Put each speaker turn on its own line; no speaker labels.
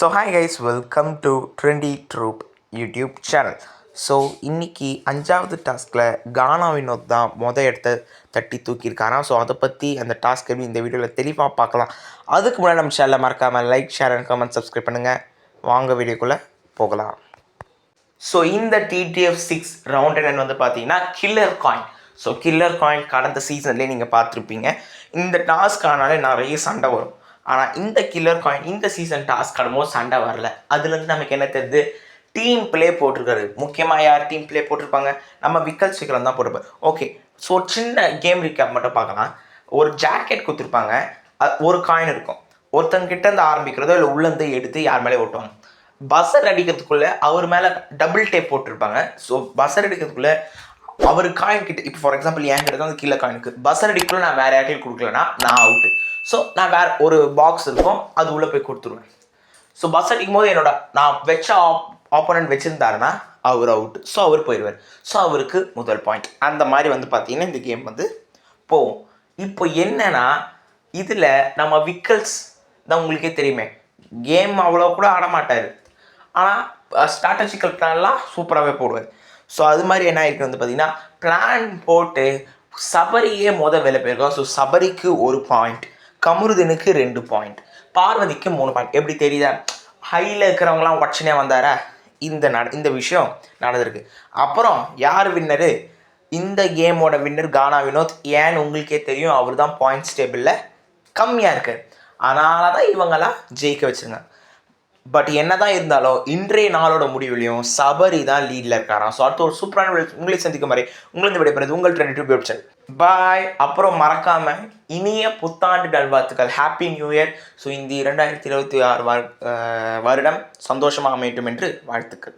So hi guys welcome to trendy troop YouTube channel so இன்றைக்கி அஞ்சாவது டாஸ்கில் கானா வினோத் தான் மொதல் இடத்த தட்டி தூக்கியிருக்காராம் ஸோ அதை பற்றி அந்த டாஸ்க் எப்படி இந்த வீடியோவில் தெளிவாக பார்க்கலாம். அதுக்கு முன்னாடி நம்ம சேனலில் மறக்காமல் like share and comment subscribe பண்ணுங்கள் வாங்க வீடியோக்குள்ளே போகலாம். ஸோ இந்த டிடிஎஃப் சிக்ஸ் ரவுண்ட் என்னன்னு வந்து பார்த்தீங்கன்னா killer coin so killer coin கடந்த சீசன்லேயே நீங்கள் பார்த்துருப்பீங்க. இந்த டாஸ்க் ஆனாலே நிறைய சண்டை வரும். ஆனால் இந்த கில்லர் காயின் இந்த சீசன் டாஸ்க் ஆடும்போது சண்டை வரல. அதுலேருந்து நமக்கு என்ன தெரியுது? டீம் ப்ளே போட்டிருக்காரு. முக்கியமாக யார் டீம் ப்ளே போட்டிருப்பாங்க? நம்ம விக்கல் சீக்கிரம் தான் போட்டிருப்பாரு ஓகே ஸோ சின்ன கேம் ரீக்கேப் மட்டும் பார்க்கலாம். ஒரு ஜாக்கெட் கொடுத்துருப்பாங்க. ஒரு காயின் இருக்கும். ஒருத்தங்கிட்ட இருந்து ஆரம்பிக்கிறதோ இல்லை உள்ளேருந்து எடுத்து யார் மேலே ஓட்டுவாங்க பஸ்ஸர் அடிக்கிறதுக்குள்ளே அவர் மேலே டபுள் டேப் போட்டிருப்பாங்க. ஸோ பஸ்ஸர் அடிக்கிறதுக்குள்ளே அவர் காயின் கிட்ட இப்போ ஃபார் எக்ஸாம்பிள் என் கிட்ட தான் கீழே காயின் இருக்குது அடிக்குள்ள நான் வேற யார்ட்டையும் கொடுக்கலனா நான் அவுட்டு ஸோ நான் வேற ஒரு பாக்ஸ் இருக்கும் அது உள்ளே போய் கொடுத்துருவேன். ஸோ பஸ் அடிக்கும் போது என்னோட நான் வச்ச ஆப் ஆப்போனன்ட் வச்சுருந்தாருன்னா அவர் அவுட் ஸோ அவர் போயிடுவார் ஸோ அவருக்கு முதல் பாயிண்ட் அந்த மாதிரி வந்து பார்த்தீங்கன்னா இந்த கேம் வந்து போகும். இப்போ என்னன்னா இதில் நம்ம விக்கல்ஸ் தான் உங்களுக்கே தெரியுமே. கேம் அவ்வளோ கூட ஆட மாட்டார் ஆனால் ஸ்ட்ராட்டஜிக்கல் பிளான்லாம் சூப்பராகவே போடுவார். ஸோ அது மாதிரி என்ன ஆயிருக்கு வந்து பார்த்திங்கன்னா பிளான் போட்டு சபரியே மொதல் வேலை போயிருக்கோம் ஸோ சபரிக்கு ஒரு பாயிண்ட் கமருதனுக்கு ரெண்டு பாயிண்ட் பார்வதிக்கு மூணு பாயிண்ட் எப்படி தெரியுதா? ஹையில் இருக்கிறவங்களாம் உடச்சுனே வந்தாரா? இந்த நட இந்த விஷயம் நடந்திருக்கு. அப்புறம் யார் வின்னரு இந்த கேமோட வின்னர் கானா வினோத். ஏன்னு உங்களுக்கே தெரியும் அவர் தான் பாயிண்ட்ஸ் டேபிளில் கம்மியாக இருக்கார் அதனால தான் இவங்கெல்லாம் ஜெயிக்க வச்சுருந்தாங்க பட் என்னதான் இருந்தாலும் இன்றைய நாளோட முடிவிலையும் சபரி தான் லீடில் இருக்காராம். ஸோ அடுத்த ஒரு சூப்பரான உங்களை சந்திக்கும் மாதிரி உங்களுக்கு விடைபெறுது உங்கள் ட்ரெண்ட் யூடியூப் வெப்சைட் பாய் அப்புறம் மறக்காம இனிய புத்தாண்டு நல்வாழ்த்துக்கள். ஹாப்பி நியூ இயர் ஸோ இந்த இரண்டாயிரத்தி இருபத்தி ஆறு வருடம் சந்தோஷமாக அமையட்டும் என்று வாழ்த்துக்கள்.